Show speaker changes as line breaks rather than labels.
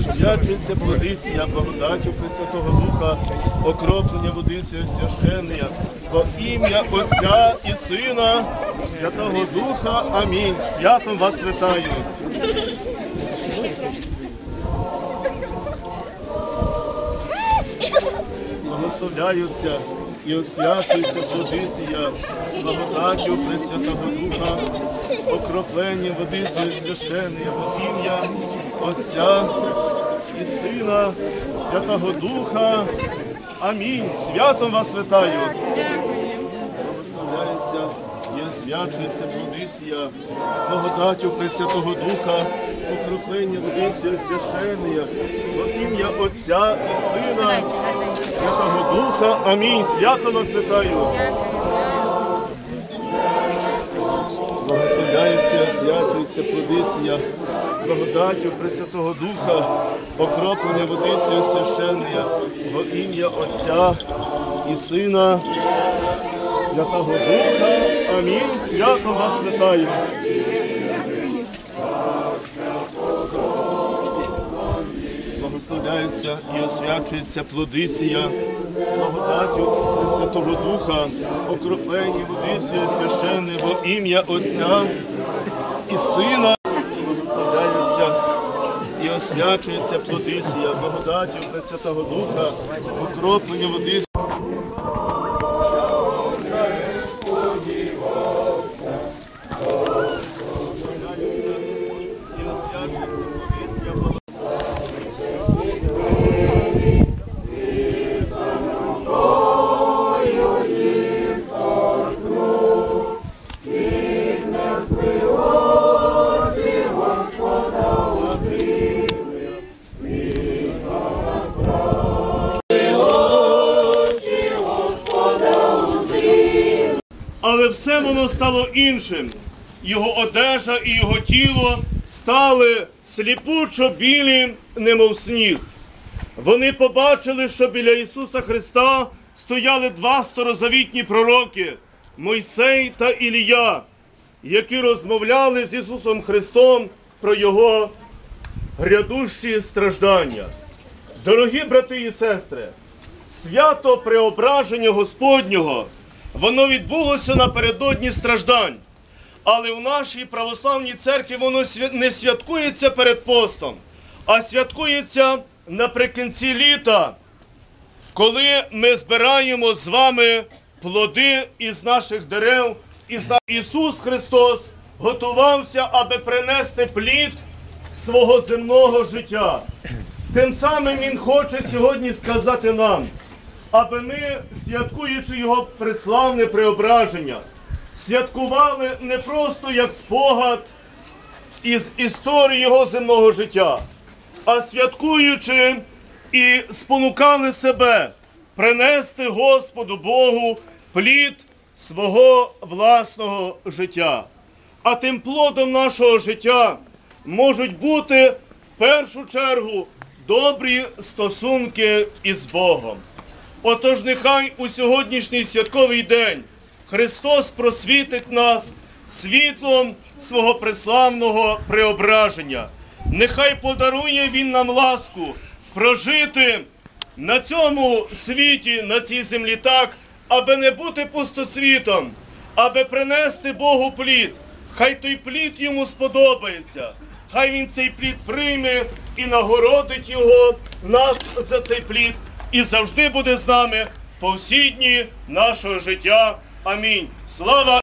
Свячується плодиція благодаттю Пресвятого Духа, окроплення водицею священної, во ім'я Отця і Сина, Святого Духа. Амінь. Святом вас вітаю. Благословляються і освячується плодиція благодаттю Пресвятого Духа, окропленням водицею священної во ім'я Отця і Сина, Святого Духа. Амінь. Святом вас вітаю. Благословляється і освячується плодиція благодаттю Пресвятого Духа, окроплення водицею священної во ім'я Отця і Сина, Святого Духа. Амінь. Свято вас вітаю. Благословляється, освячується плодиція благодаттю Пресвятого Духа, окроплення водицею священної во ім'я Отця і Сина, Святого Духа. Амінь. Свято вас вітаю. Благословляється і освячується плодиція благодаттю Святого Духа, окроплені водицею священне во ім'я Отця і Сина. Благословляється і освячується плодиція благодаттю Пресвятого Духа, окроплені водицею. Але все воно стало іншим. Його одежа і його тіло стали сліпучо білі, немов сніг. Вони побачили, що біля Ісуса Христа стояли два старозавітні пророки Мойсей та Ілія, які розмовляли з Ісусом Христом про Його грядущі страждання. Дорогі брати і сестри, свято преображення Господнього, воно відбулося напередодні страждань. Але в нашій православній церкві воно не святкується перед постом, а святкується наприкінці літа, коли ми збираємо з вами плоди із наших дерев. Ісус Христос готувався, аби принести плід свого земного життя. Тим самим Він хоче сьогодні сказати нам, аби ми, святкуючи Його преславне преображення, святкували не просто як спогад із історії Його земного життя, а святкуючи і спонукали себе принести Господу Богу плід свого власного життя. А тим плодом нашого життя можуть бути в першу чергу добрі стосунки із Богом. Отож, нехай у сьогоднішній святковий день Христос просвітить нас світлом свого преславного преображення. Нехай подарує Він нам ласку прожити на цьому світі, на цій землі так, аби не бути пустоцвітом, аби принести Богу плід. Хай той плід йому сподобається. Хай він цей плід прийме і нагородить його нас за цей плід і завжди буде з нами по всі дні нашого життя. Амінь. Слава